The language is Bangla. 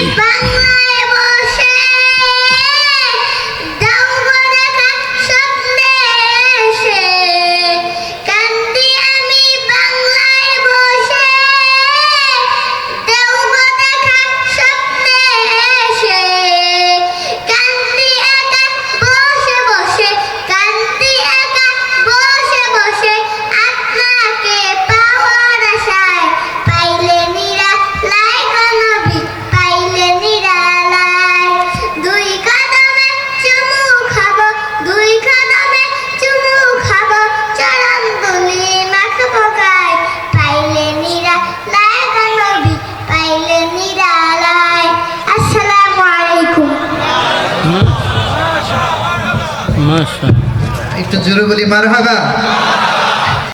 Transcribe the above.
Bang! একটু জোরে বলি মার হাবা